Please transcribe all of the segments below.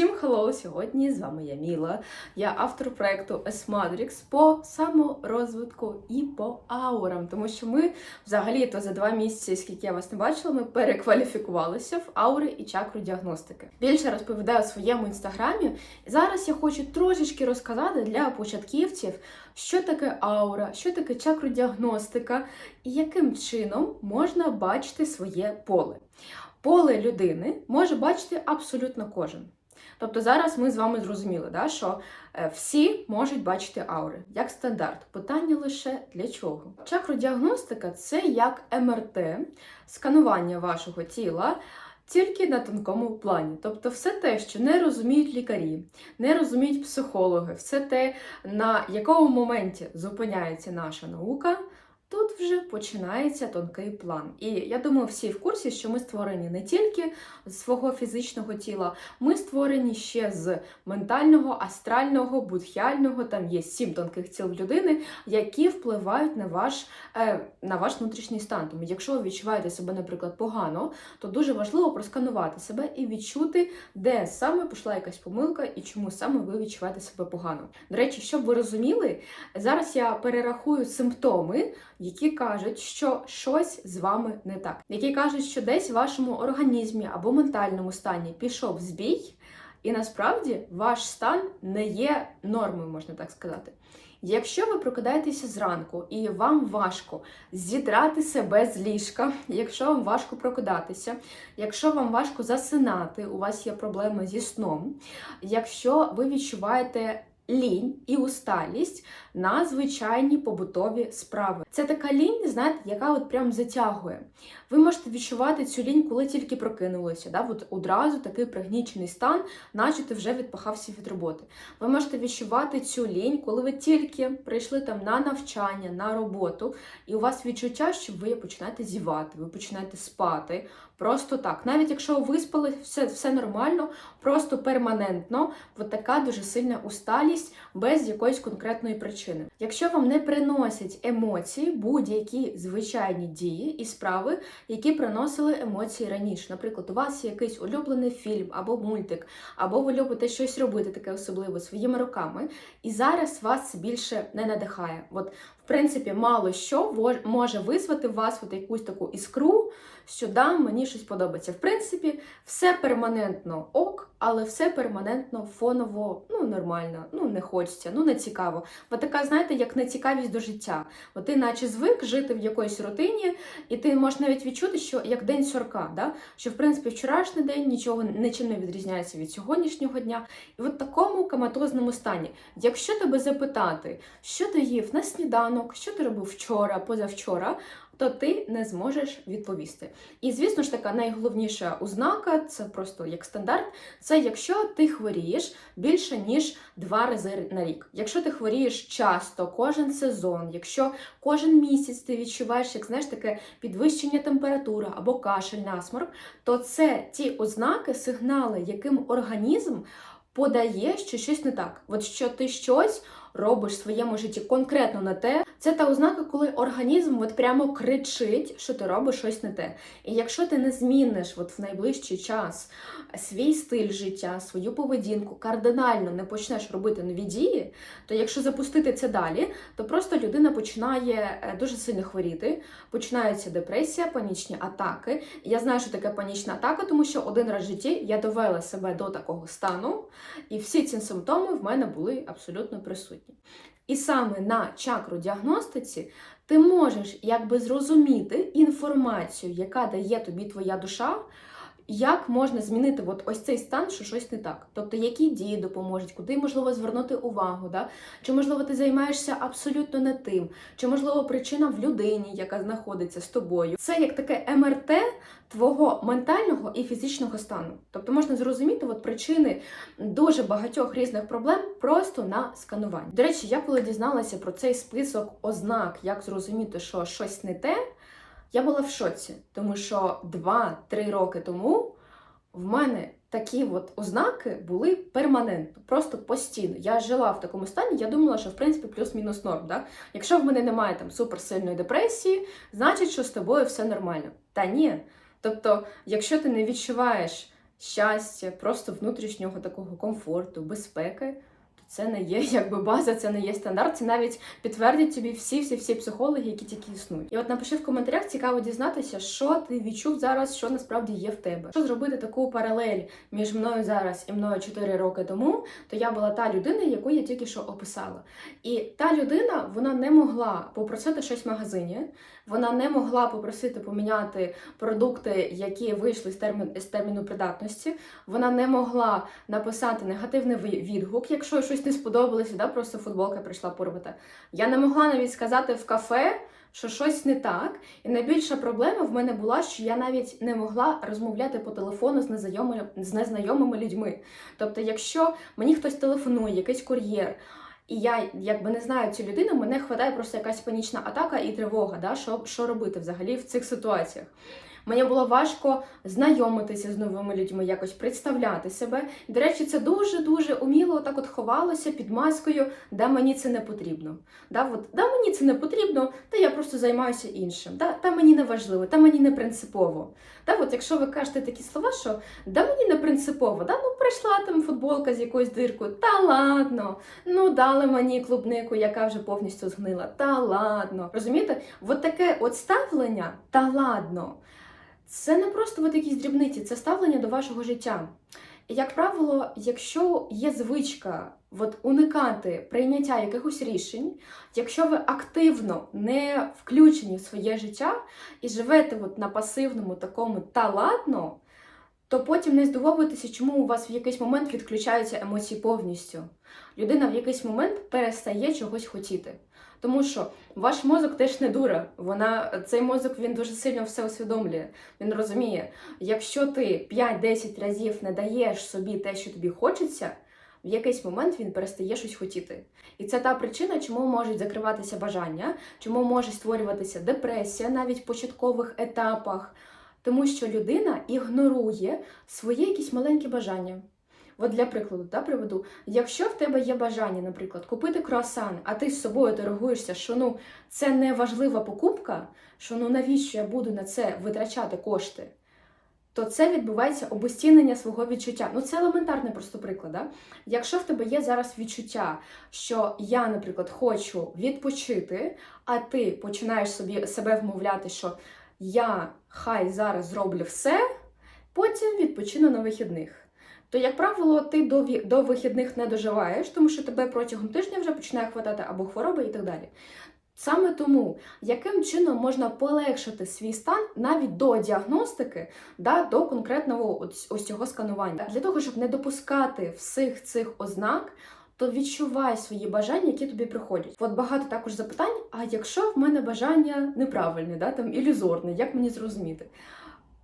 Всім хеллоу! Сьогодні з вами я Міла. Я автор проекту S-Matrix по саморозвитку і по аурам, тому що ми взагалі то за два місяці, скільки я вас не бачила, ми перекваліфікувалися в аури і чакру діагностики. Більше розповідаю у своєму інстаграмі. Зараз я хочу трошечки розказати для початківців, що таке аура, що таке чакродіагностика і яким чином можна бачити своє поле. Поле людини може бачити абсолютно кожен. Тобто зараз ми з вами зрозуміли, да, що е, всі можуть бачити аури як стандарт. Питання лише для чого? Чакродіагностика це як МРТ, сканування вашого тіла. Тільки на тонкому плані, тобто все те, що не розуміють лікарі, не розуміють психологи, все те, на якому моменті зупиняється наша наука, тут вже починається тонкий план. І я думаю, всі в курсі, що ми створені не тільки з свого фізичного тіла, ми створені ще з ментального, астрального, будхіального. Там є сім тонких тіл людини, які впливають на ваш, е, на ваш внутрішній стан. Тому, якщо ви відчуваєте себе, наприклад, погано, то дуже важливо просканувати себе і відчути, де саме пішла якась помилка і чому саме ви відчуваєте себе погано. До речі, щоб ви розуміли, зараз я перерахую симптоми, які кажуть, що щось з вами не так, які кажуть, що десь в вашому організмі або ментальному стані пішов збій, і насправді ваш стан не є нормою, можна так сказати. Якщо ви прокидаєтеся зранку і вам важко зідрати себе з ліжка, якщо вам важко прокидатися, якщо вам важко засинати, у вас є проблеми зі сном, якщо ви відчуваєте лінь і усталість на звичайні побутові справи. Це така лінь, знаєте, яка от прям затягує. Ви можете відчувати цю лінь, коли тільки прокинулися. Да? От одразу такий пригнічений стан, наче ти вже відпахався від роботи. Ви можете відчувати цю лінь, коли ви тільки прийшли там на навчання, на роботу, і у вас відчуття, що ви починаєте зівати, ви починаєте спати. Просто так. Навіть якщо ви виспали, все все нормально, просто перманентно, от така дуже сильна усталість без якоїсь конкретної причини. Якщо вам не приносять емоції, будь-які звичайні дії і справи, які приносили емоції раніше. Наприклад, у вас є якийсь улюблений фільм або мультик, або ви любите щось робити таке особливе своїми руками, і зараз вас більше не надихає. От принципі, мало що може визвати в вас от якусь таку іскру, що да, мені щось подобається. В принципі, все перманентно ок, але все перманентно фоново, ну нормально, ну не хочеться, ну не цікаво. Бо така, знаєте, як нецікавість до життя. Бо ти, наче звик жити в якоїсь рутині, і ти можеш навіть відчути, що як день сорка, да? що в принципі вчорашній день нічого нічим не відрізняється від сьогоднішнього дня. І от такому коматозному стані. Якщо тебе запитати, що ти їв на сніданок, що ти робив вчора, позавчора, то ти не зможеш відповісти. І, звісно ж, така найголовніша ознака це просто як стандарт. Це якщо ти хворієш більше ніж два рази на рік. Якщо ти хворієш часто, кожен сезон, якщо кожен місяць ти відчуваєш, як знаєш, таке підвищення температури або кашель, насморк, то це ті ознаки, сигнали, яким організм подає, що щось не так. От що ти щось робиш в своєму житті конкретно не те, це та ознака, коли організм от прямо кричить, що ти робиш щось не те. І якщо ти не зміниш от в найближчий час свій стиль життя, свою поведінку, кардинально не почнеш робити нові дії, то якщо запустити це далі, то просто людина починає е, дуже сильно хворіти, починається депресія, панічні атаки. Я знаю, що таке панічна атака, тому що один раз в житті я довела себе до такого стану, і всі ці симптоми в мене були абсолютно присутні. І саме на чакру діагностиці ти можеш якби зрозуміти інформацію, яка дає тобі твоя душа, як можна змінити от ось цей стан, що щось не так? Тобто, які дії допоможуть, куди можливо звернути увагу, да? чи можливо ти займаєшся абсолютно не тим, чи можливо причина в людині, яка знаходиться з тобою. Це як таке МРТ твого ментального і фізичного стану. Тобто можна зрозуміти от причини дуже багатьох різних проблем просто на скануванні. До речі, я коли дізналася про цей список ознак, як зрозуміти, що щось не те. Я була в шоці, тому що 2-3 роки тому в мене такі от ознаки були перманентно, просто постійно. Я жила в такому стані, я думала, що в принципі плюс-мінус норм. Да? Якщо в мене немає там суперсильної депресії, значить, що з тобою все нормально. Та ні. Тобто, якщо ти не відчуваєш щастя, просто внутрішнього такого комфорту, безпеки, це не є якби база, це не є стандарт. Це навіть підтвердять тобі всі всі всі психологи, які тільки існують. І от напиши в коментарях, цікаво дізнатися, що ти відчув зараз, що насправді є в тебе. Що зробити таку паралель між мною зараз і мною 4 роки тому, то я була та людина, яку я тільки що описала. І та людина вона не могла попросити щось в магазині, вона не могла попросити поміняти продукти, які вийшли з термін з терміну придатності. Вона не могла написати негативний відгук, якщо щось не сподобалося, да, просто футболка прийшла порвата. Я не могла навіть сказати в кафе, що щось не так. І найбільша проблема в мене була, що я навіть не могла розмовляти по телефону з незнайомими, з незнайомими людьми. Тобто, якщо мені хтось телефонує, якийсь кур'єр. І я якби не знаю цю людину, мене хватає просто якась панічна атака і тривога, да? що, що робити взагалі в цих ситуаціях. Мені було важко знайомитися з новими людьми, якось представляти себе. До речі, це дуже-дуже уміло так от ховалося під маскою, да мені це не потрібно. Да, от, да мені це не потрібно, та я просто займаюся іншим. Да, та мені не важливо, та мені не принципово. Да, от якщо ви кажете такі слова, що да мені не принципово, да, ну прийшла там футболка з якоюсь диркою, та ладно, ну дали мені клубнику, яка вже повністю згнила, та ладно. Розумієте? От таке от ставлення та ладно. Це не просто от якісь дрібниці, це ставлення до вашого життя. І, як правило, якщо є звичка от, уникати прийняття якихось рішень, якщо ви активно не включені в своє життя і живете от на пасивному такому та ладно, то потім не здивовуйтеся, чому у вас в якийсь момент відключаються емоції повністю. Людина в якийсь момент перестає чогось хотіти. Тому що ваш мозок теж не дура. Вона цей мозок він дуже сильно все усвідомлює. Він розуміє, якщо ти 5-10 разів не даєш собі те, що тобі хочеться, в якийсь момент він перестає щось хотіти. І це та причина, чому можуть закриватися бажання, чому може створюватися депресія навіть в початкових етапах, тому що людина ігнорує свої якісь маленькі бажання. От для прикладу, да, приведу, якщо в тебе є бажання, наприклад, купити круасан, а ти з собою торгуєшся, що ну це не важлива покупка, що ну навіщо я буду на це витрачати кошти, то це відбувається обостінення свого відчуття. Ну це елементарний просто приклад. Да? Якщо в тебе є зараз відчуття, що я, наприклад, хочу відпочити, а ти починаєш собі себе вмовляти, що я хай зараз зроблю все, потім відпочину на вихідних то, як правило, ти до, до вихідних не доживаєш, тому що тебе протягом тижня вже починає хватати або хвороба і так далі. Саме тому, яким чином можна полегшити свій стан навіть до діагностики, да, до конкретного ось, ось цього сканування, для того, щоб не допускати всіх цих ознак, то відчувай свої бажання, які тобі приходять. От багато також запитань: а якщо в мене бажання неправильне, да, там ілюзорне, як мені зрозуміти?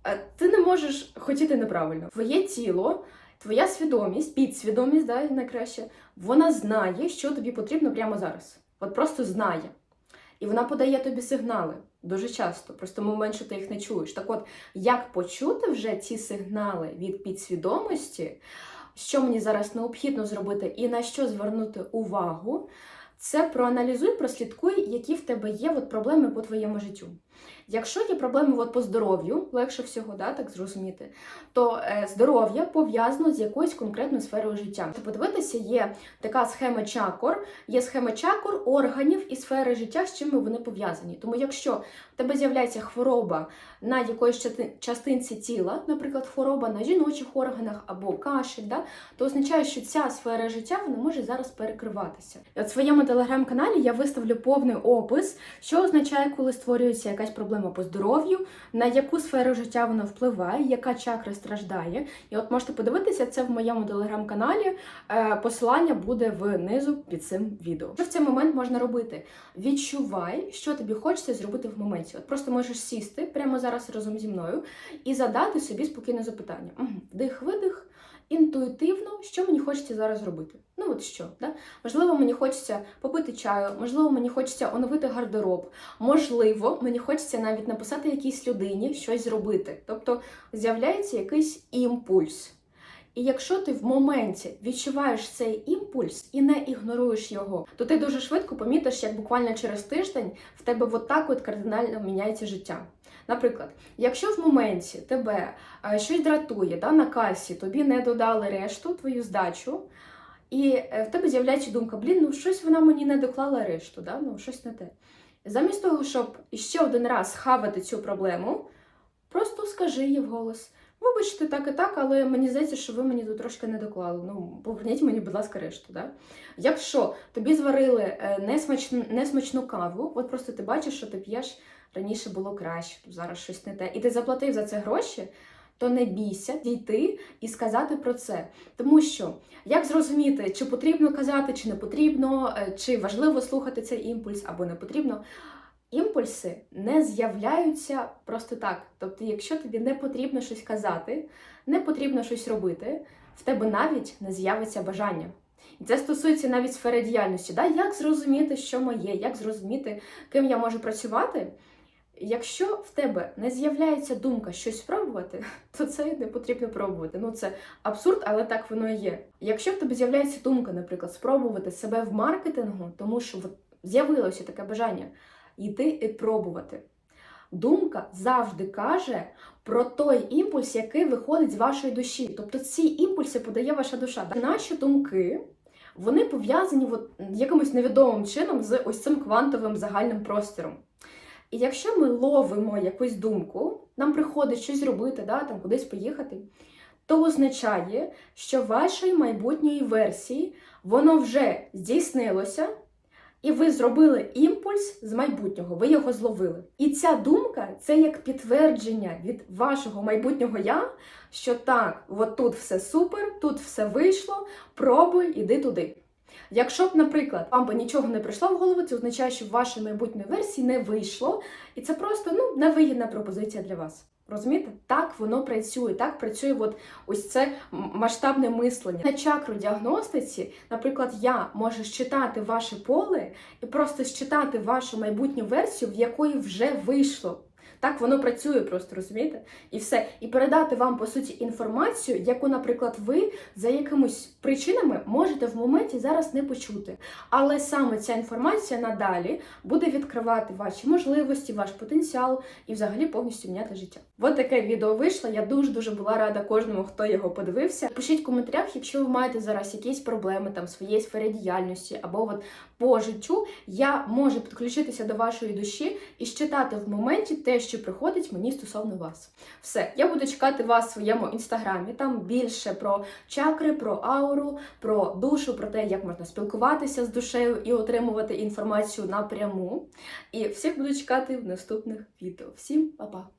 Е, Ти не можеш хотіти неправильно. Твоє тіло Твоя свідомість, підсвідомість, да, найкраще, вона знає, що тобі потрібно прямо зараз. От просто знає. І вона подає тобі сигнали дуже часто, просто момент, що ти їх не чуєш. Так от, як почути вже ці сигнали від підсвідомості, що мені зараз необхідно зробити і на що звернути увагу, це проаналізуй, прослідкуй, які в тебе є от проблеми по твоєму життю. Якщо є проблеми от по здоров'ю, легше всього да, так зрозуміти, то е, здоров'я пов'язано з якоюсь конкретною сферою життя. Тобто подивитися, є така схема чакор, є схема чакор, органів і сфери життя, з чим вони пов'язані. Тому якщо в тебе з'являється хвороба на якоїсь частинці тіла, наприклад, хвороба на жіночих органах або кашель, да, то означає, що ця сфера життя вона може зараз перекриватися. І от в своєму телеграм-каналі я виставлю повний опис, що означає, коли створюється якась проблема по здоров'ю, на яку сферу життя вона впливає, яка чакра страждає. І от можете подивитися це в моєму телеграм-каналі. Е, Посилання буде внизу під цим відео. Що в цей момент можна робити? Відчувай, що тобі хочеться зробити в моменті. От просто можеш сісти прямо зараз разом зі мною і задати собі спокійне запитання. Угу. Інтуїтивно, що мені хочеться зараз зробити. Ну от що, да? можливо, мені хочеться попити чаю, можливо, мені хочеться оновити гардероб, можливо, мені хочеться навіть написати якійсь людині щось зробити. Тобто з'являється якийсь імпульс. І якщо ти в моменті відчуваєш цей імпульс і не ігноруєш його, то ти дуже швидко помітиш, як буквально через тиждень в тебе от так от кардинально міняється життя. Наприклад, якщо в моменті тебе е, щось дратує, да, на касі тобі не додали решту, твою здачу, і е, в тебе з'являється думка, блін, ну щось вона мені не доклала решту, да? ну щось не те. Замість того, щоб ще один раз хавати цю проблему, просто скажи її вголос. Вибачте, так і так, але мені здається, що ви мені тут трошки не доклали. Ну, поверніть мені, будь ласка, решту. Да? Якщо тобі зварили е, несмачну, несмачну каву, от просто ти бачиш, що ти п'єш раніше було краще, зараз щось не те, і ти заплатив за це гроші, то не бійся дійти і сказати про це. Тому що як зрозуміти, чи потрібно казати, чи не потрібно, е, чи важливо слухати цей імпульс або не потрібно. Імпульси не з'являються просто так. Тобто, якщо тобі не потрібно щось казати, не потрібно щось робити, в тебе навіть не з'явиться бажання. І це стосується навіть сфери діяльності. Да? Як зрозуміти, що моє, як зрозуміти, ким я можу працювати? Якщо в тебе не з'являється думка щось спробувати, то це не потрібно пробувати. Ну це абсурд, але так воно і є. Якщо в тебе з'являється думка, наприклад, спробувати себе в маркетингу, тому що з'явилося таке бажання йти і пробувати. Думка завжди каже про той імпульс, який виходить з вашої душі. Тобто ці імпульси подає ваша душа. Наші думки вони пов'язані от якимось невідомим чином з ось цим квантовим загальним простором. І якщо ми ловимо якусь думку, нам приходить щось робити, да, там кудись поїхати, то означає, що вашої майбутньої версії воно вже здійснилося, і ви зробили імпульс з майбутнього, ви його зловили. І ця думка це як підтвердження від вашого майбутнього я, що так, от тут все супер, тут все вийшло, пробуй, іди туди. Якщо б, наприклад, вам би нічого не прийшло в голову, це означає, що в вашій майбутньої версії не вийшло, і це просто ну невигідна пропозиція для вас. Розумієте? Так воно працює, так працює от ось це масштабне мислення. На чакру діагностиці, наприклад, я можу считати ваше поле і просто считати вашу майбутню версію, в якої вже вийшло. Так воно працює просто, розумієте? І все. І передати вам, по суті, інформацію, яку, наприклад, ви за якимись причинами можете в моменті зараз не почути. Але саме ця інформація надалі буде відкривати ваші можливості, ваш потенціал і взагалі повністю міняти життя. От таке відео вийшло. Я дуже дуже була рада кожному, хто його подивився. Пишіть в коментарях, якщо ви маєте зараз якісь проблеми там в своїй сфері діяльності або от по життю, я можу підключитися до вашої душі і щитати в моменті те, що приходить мені стосовно вас. Все, я буду чекати вас в своєму інстаграмі. Там більше про чакри, про ауру, про душу, про те, як можна спілкуватися з душею і отримувати інформацію напряму. І всіх буду чекати в наступних відео. Всім па-па!